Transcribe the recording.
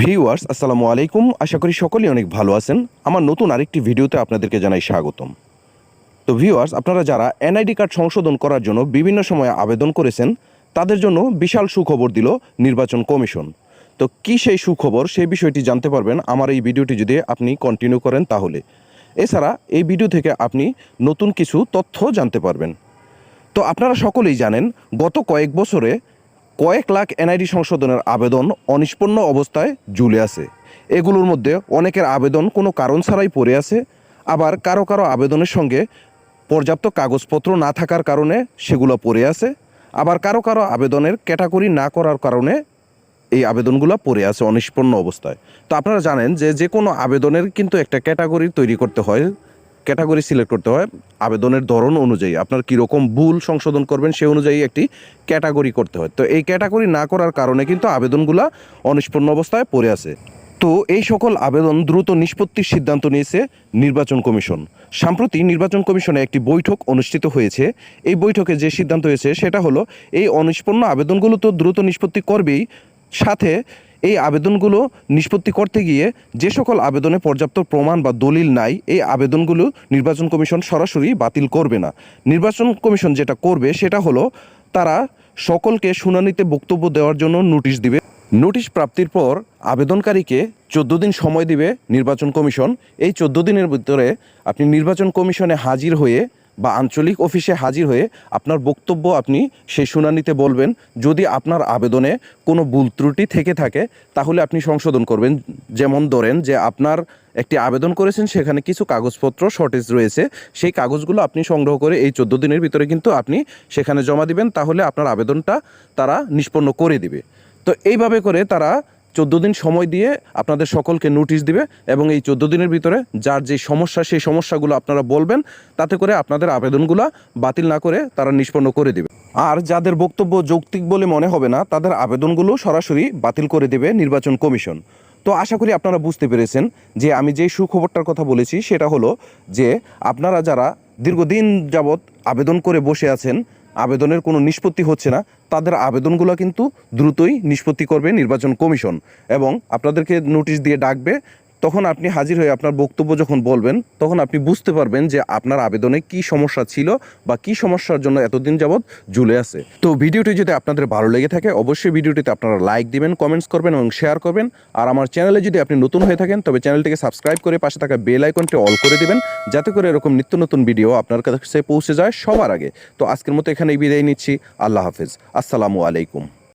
Viewers, আসসালামু আলাইকুম। আশা করি সকলেই অনেক ভালো আছেন। আমার নতুন আরেকটি ভিডিওতে আপনাদেরকে জানাই স্বাগতম। তো ভিউয়ার্স, আপনারা যারা এনআইডি কার্ড সংশোধন করার জন্য বিভিন্ন সময়ে আবেদন করেছেন, তাদের জন্য বিশাল সুখবর দিল নির্বাচন কমিশন। তো কি সেই সুখবর, সেই বিষয়টি জানতে পারবেন। আমার এই ভিডিওটি যদি আপনি কন্টিনিউ করেন তাহলে। এছাড়া এই ভিডিও থেকে আপনি নতুন কিছু তথ্য জানতে পারবেন। তো আপনারা সকলেই জানেন, গত কয়েক বছরে কয়েক লাখ এনআইডি সংশোধনের আবেদন অনিষ্পন্ন অবস্থায় ঝুলে আছে। এগুলোর মধ্যে অনেকের আবেদন কোনো কারণ ছাড়াই পড়ে আছে, আবার কারও কারও আবেদনের সঙ্গে পর্যাপ্ত কাগজপত্র না থাকার কারণে সেগুলো পড়ে আছে, আবার কারও কারও আবেদনের ক্যাটাগরি না করার কারণে এই আবেদনগুলো পড়ে আছে অনিষ্পন্ন অবস্থায়। তো আপনারা জানেন যে যে কোনো আবেদনের কিন্তু একটা ক্যাটাগরি তৈরি করতে হয়। ক্যাটাগরি সিলেক্ট করতে হয় আবেদনের ধরন অনুযায়ী। আপনার কীরকম ভুল সংশোধন করবেন সে অনুযায়ী একটি ক্যাটাগরি করতে হয়। তো এই ক্যাটাগরি না করার কারণে কিন্তু আবেদনগুলো অনিষ্পন্ন অবস্থায় পড়ে আছে। তো এই সকল আবেদন দ্রুত নিষ্পত্তির সিদ্ধান্ত নিয়েছে নির্বাচন কমিশন। সম্প্রতি নির্বাচন কমিশনে একটি বৈঠক অনুষ্ঠিত হয়েছে। এই বৈঠকে যে সিদ্ধান্ত হয়েছে সেটা হলো, এই অনিষ্পন্ন আবেদনগুলো তো দ্রুত নিষ্পত্তি করবেই। সাথে এই আবেদনগুলো নিষ্পত্তি করতে গিয়ে যে সকল আবেদনে পর্যাপ্ত প্রমাণ বা দলিল নাই, এই আবেদনগুলো নির্বাচন কমিশন সরাসরি বাতিল করবে না। নির্বাচন কমিশন যেটা করবে সেটা হলো, তারা সকলকে শুনানিতে বক্তব্য দেওয়ার জন্য নোটিশ দিবে। নোটিশ প্রাপ্তির পর আবেদনকারীকে চোদ্দ দিন সময় দিবে নির্বাচন কমিশন। এই চোদ্দ দিনের ভিতরে আপনি নির্বাচন কমিশনে হাজির হয়ে বা আঞ্চলিক অফিসে হাজির হয়ে আপনার বক্তব্য আপনি সেই শুনানিতে বলবেন। যদি আপনার আবেদনে কোনো ভুল ত্রুটি থেকে থাকে, তাহলে আপনি সংশোধন করবেন। যেমন ধরেন যে আপনার একটি আবেদন করেছেন, সেখানে কিছু কাগজপত্র শর্টেজ রয়েছে। সেই কাগজগুলো আপনি সংগ্রহ করে এই চোদ্দ দিনের ভিতরে কিন্তু আপনি সেখানে জমা দিবেন। তাহলে আপনার আবেদনটা তারা নিষ্পন্ন করে দিবে। তো এইভাবে করে তারা চোদ্দ দিন সময় দিয়ে আপনাদের সকলকে নোটিশ দিবে এবং এই চোদ্দ দিনের ভিতরে যার যে সমস্যা, সেই সমস্যাগুলো আপনারা বলবেন, তাতে করে আপনাদের আবেদনগুলো বাতিল না করে তারা নিষ্পন্ন করে দিবে। আর যাদের বক্তব্য যৌক্তিক বলে মনে হবে না, তাদের আবেদনগুলো সরাসরি বাতিল করে দেবে নির্বাচন কমিশন। তো আশা করি আপনারা বুঝতে পেরেছেন যে আমি যে সুখবরটার কথা বলেছি, সেটা হলো যে আপনারা যারা দীর্ঘদিন যাবৎ আবেদন করে বসে আছেন আবেদনের কোনো নিষ্পত্তি হচ্ছে না, তাদের আবেদনগুলো কিন্তু দ্রুতই নিষ্পত্তি করবে নির্বাচন কমিশন এবং আপনাদেরকে নোটিশ দিয়ে ডাকবে তখন আপনি হাজির হয়ে আপনার বক্তব্য যখন বলবেন, তখন আপনি বুঝতে পারবেন যে আপনার আবেদনে কি সমস্যা ছিল বা কি সমস্যার জন্য এতদিন যাবৎ ঝুলে আছে। তো ভিডিওটি যদি আপনাদের ভালো লেগে থাকে, অবশ্যই ভিডিওটিতে আপনারা লাইক দিবেন কমেন্টস করবেন এবং শেয়ার করবেন। আর আমার চ্যানেলে যদি আপনি নতুন হয়ে থাকেন, তবে চ্যানেলটিকে সাবস্ক্রাইব করে পাশে থাকা বেল আইকনটি অল করে দিবেন, যাতে করে এরকম নিত্য নতুন ভিডিও আপনার কাছে পৌঁছে যায় সবার আগে। তো আজকের মতো এখানেই বিদায় নিচ্ছি। আল্লাহ হাফেজ। আসসালামু আলাইকুম।